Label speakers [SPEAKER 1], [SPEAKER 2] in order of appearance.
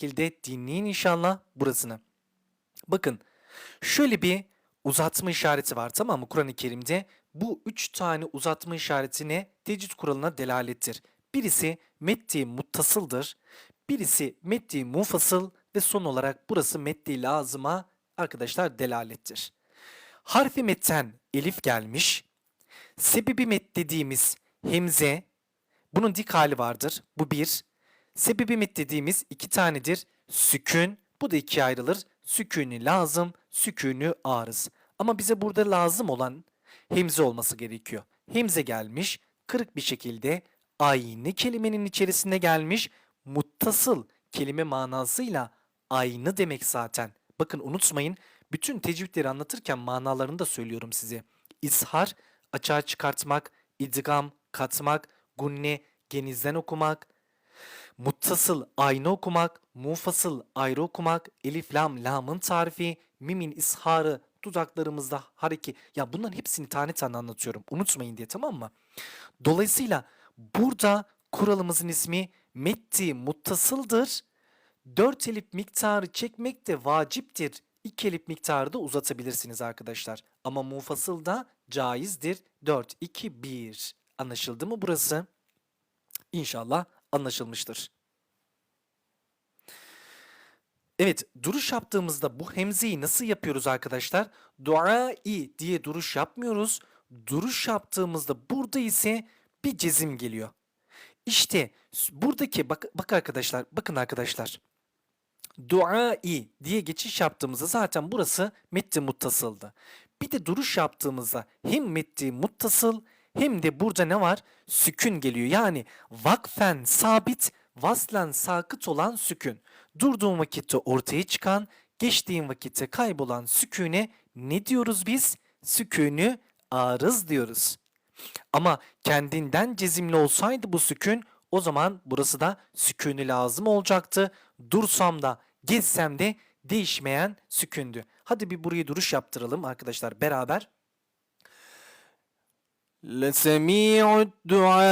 [SPEAKER 1] şekilde dinleyin inşallah burasını. Bakın şöyle bir uzatma işareti var tamam mı Kur'an-ı Kerim'de? Bu üç tane uzatma işaretine tecvid kuralına delalettir. Birisi meddi muttasıldır, birisi meddi munfasıl ve son olarak burası meddi lazıma arkadaşlar delalettir. Harfi metten elif gelmiş. Sebebi met dediğimiz hemze bunun dik hali vardır. Bu bir. Sebebi met dediğimiz iki tanedir. Sükün. Bu da ikiye ayrılır. Sükünü lazım, sükünü arız. Ama bize burada lazım olan hemze olması gerekiyor. Hemze gelmiş, kırık bir şekilde aynı kelimenin içerisinde gelmiş. Muttasıl kelime manasıyla aynı demek zaten. Bakın unutmayın, bütün tecvidleri anlatırken manalarını da söylüyorum size. İzhar, açığa çıkartmak, idgam, katmak, gunne, genizden okumak, Muttasıl aynı okumak, munfasıl ayrı okumak, elif lam lamın tarifi, mimin isharı dudaklarımızda hareki. Ya bunların hepsini tane tane anlatıyorum. Unutmayın diye tamam mı? Dolayısıyla burada kuralımızın ismi metti muttasıldır. Dört elif miktarı çekmek de vaciptir. İki elif miktarı da uzatabilirsiniz arkadaşlar. Ama munfasıl da caizdir. 4, 2, 1. Anlaşıldı mı burası? İnşallah anlaşılmıştır. Evet, duruş yaptığımızda bu hemzeyi nasıl yapıyoruz arkadaşlar? Duai diye duruş yapmıyoruz. Duruş yaptığımızda burada ise bir cezim geliyor. İşte buradaki bak, bak arkadaşlar, bakın arkadaşlar. Duai diye geçiş yaptığımızda zaten burası metti muttasıldı. Bir de duruş yaptığımızda hem metti muttasıl hem de burada ne var? Sükün geliyor. Yani vakfen sabit, vaslen sakıt olan sükün. Durduğun vakitte ortaya çıkan, geçtiğin vakitte kaybolan süküne ne diyoruz biz? Sükünü arız diyoruz. Ama kendinden cezimli olsaydı bu sükün o zaman burası da sükünü lazım olacaktı. Dursam da gezsem de değişmeyen sükündü. Hadi bir buraya duruş yaptıralım arkadaşlar beraber. لسميع الدعاء